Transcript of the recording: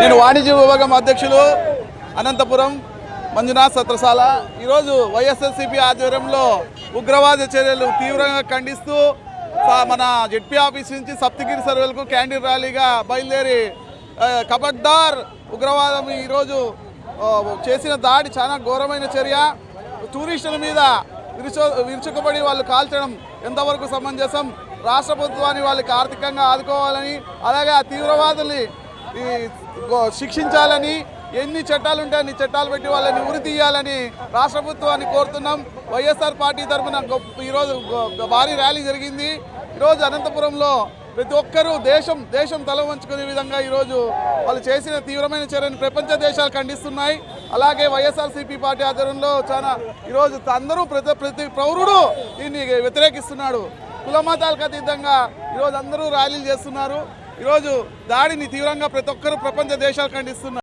నేను వాణిజ్య విభాగం అధ్యక్షులు అనంతపురం మంజునాథ్ సత్రశాల. ఈరోజు వైఎస్ఎల్సిపి ఆధ్వర్యంలో ఉగ్రవాద చర్యలు తీవ్రంగా ఖండిస్తూ మన జెడ్పీ ఆఫీస్ నుంచి సప్తగిరి సర్వేలకు క్యాండిల్ ర్యాలీగా బయలుదేరి కబడ్దార్ ఉగ్రవాదం ఈరోజు చేసిన దాడి చాలా ఘోరమైన చర్య. టూరిస్టుల మీద విరుచు విరుచుకుపడి వాళ్ళు కాల్చడం ఎంతవరకు సమంజసం? రాష్ట్ర ప్రభుత్వాన్ని వాళ్ళకి ఆర్థికంగా ఆదుకోవాలని అలాగే ఆ తీవ్రవాదుల్ని శిక్షించాలని ఎన్ని చట్టాలు ఉంటే అన్ని చట్టాలు పెట్టి వాళ్ళని ఉరి తీయాలని రాష్ట్ర ప్రభుత్వాన్ని కోరుతున్నాం. వైఎస్ఆర్ పార్టీ తరఫున గొప్ప- ఈరోజు భారీ ర్యాలీ జరిగింది. ఈరోజు అనంతపురంలో ప్రతి ఒక్కరూ దేశం దేశం తల వంచుకునే విధంగా ఈరోజు వాళ్ళు చేసిన తీవ్రమైన చర్యను ప్రపంచ దేశాలు ఖండిస్తున్నాయి. అలాగే వైఎస్ఆర్సీపీ పార్టీ ఆధ్వర్యంలో చాలా ఈరోజు అందరూ ప్రతి ప్రతి పౌరుడు దీన్ని వ్యతిరేకిస్తున్నాడు. కులమతాలకు అతీతంగా ఈరోజు అందరూ ర్యాలీలు చేస్తున్నారు. ఈరోజు దాడిని తీవ్రంగా ప్రతి ఒక్కరూ ప్రపంచ దేశాలు ఖండిస్తున్నారు.